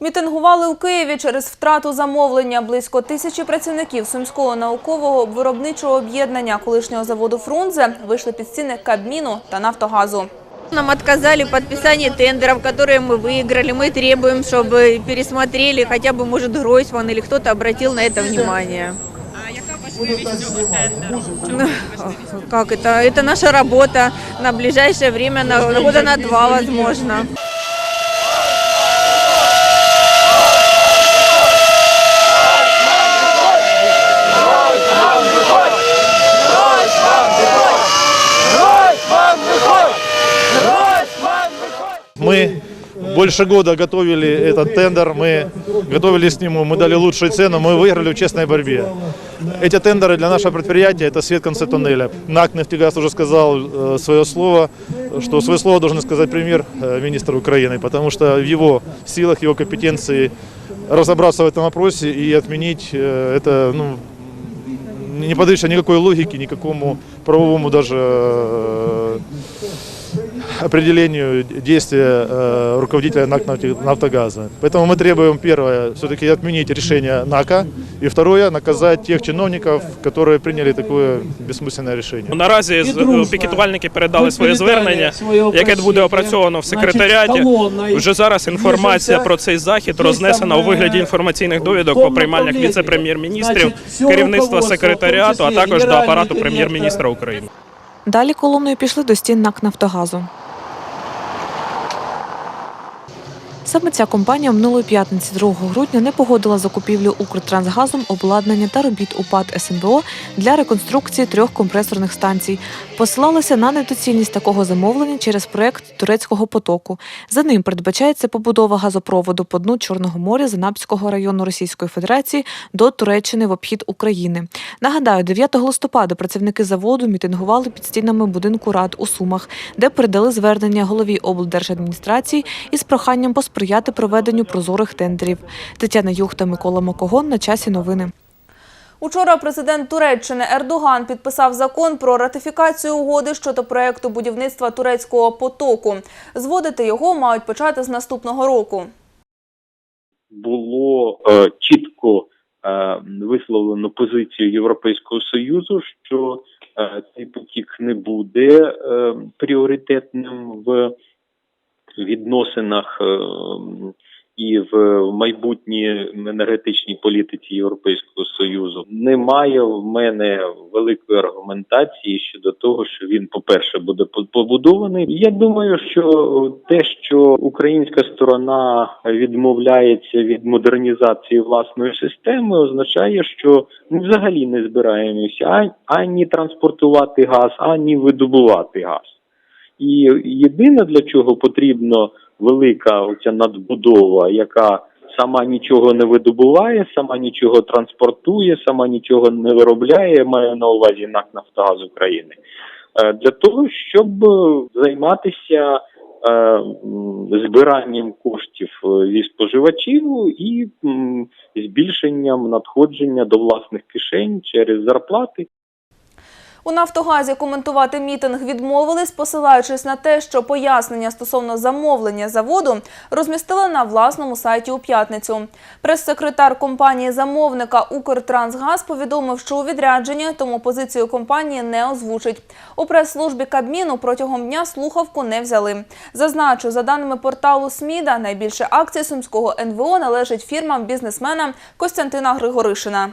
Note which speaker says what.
Speaker 1: Мітингували у Києві через втрату замовлення. Близько тисячі працівників Сумського наукового виробничого об'єднання колишнього заводу «Фрунзе» вийшли під стіни Кабміну та Нафтогазу.
Speaker 2: Нам отказали в подписании тендеров, которые мы выиграли. Мы требуем, чтобы пересмотрели, хотя бы, может, Гройсман или кто-то обратил на это внимание. Ну, Как это? Это наша работа на ближайшее время, на на года на два, возможно.
Speaker 3: Мы больше года готовили этот тендер, мы готовились к нему, мы дали лучшую цену, мы выиграли в честной борьбе. Эти тендеры для нашего предприятия – это свет в конце туннеля. НАК «Нефтегаз» уже сказал э, свое слово, что свое слово должен сказать премьер-министр Украины, потому что в его силах, его компетенции разобраться в этом вопросе и отменить э, это, ну, не подающее никакой логике, никакому правовому даже э, определению действия э, руководителя НАК «Нафти- «Нафтогаза». Поэтому мы требуем, первое, все-таки отменить решение НАКа, и второе, наказать тех чиновников, которые приняли такое бессмысленное решение.
Speaker 4: Наразі з- пікетувальники передали своє звернення, яке буде опрацьовано в секретаріаті. Вже зараз інформація про цей захід рознесена у вигляді інформаційних довідок по приймальнях віце-прем'єр-міністрів, керівництва секретаріату, а також до апарату прем'єр-міністра України.
Speaker 5: Далі колоною пішли до стін НАК «Нафтогазу». Саме ця компанія минулої п'ятниці 2 грудня не погодила закупівлю Укртрансгазом обладнання та робіт УПАД СНБО для реконструкції трьох компресорних станцій. Посилалася на недоцільність такого замовлення через проект турецького потоку. За ним передбачається побудова газопроводу по дну Чорного моря з Анапського району Російської Федерації до Туреччини в обхід України. Нагадаю, 9 листопада працівники заводу мітингували під стінами будинку рад у Сумах, де передали звернення голові облдержадміністрації із проханням посприяти проведенню прозорих тендерів. Тетяна Юх та Микола Макогон на часі новини.
Speaker 1: Учора президент Туреччини Ердоган підписав закон про ратифікацію угоди щодо проекту будівництва турецького потоку. Зводити його мають почати з наступного року.
Speaker 6: було е, чітко е, висловлено позицію Європейського союзу, що е, цей потік не буде е, пріоритетним в відносинах е, і в майбутній енергетичній політиці Європейського союзу. Немає в мене великої аргументації щодо того, що він, по-перше, буде по- побудований. Я думаю, що те, що українська сторона відмовляється від модернізації власної системи, означає, що ми взагалі не збираємося ані транспортувати газ, ані видобувати газ. І єдине для чого потрібно велика оця надбудова, яка сама нічого не видобуває, сама нічого транспортує, сама нічого не виробляє, маю на увазі НАК Нафтогаз України, е, для того, щоб е, займатися е, збиранням коштів зі споживачів і збільшенням надходження до власних кишень через зарплати.
Speaker 1: У Нафтогазі коментувати мітинг відмовились, посилаючись на те, що пояснення стосовно замовлення заводу розмістили на власному сайті у п'ятницю. Прес-секретар компанії замовника Укртрансгаз повідомив, що у відрядженні, тому позицію компанії не озвучить. У прес-службі Кабміну протягом дня слухавку не взяли. Зазначу, за даними порталу СМІДа, найбільше акцій сумського НВО належить фірмам бізнесмена Костянтина Григоришина.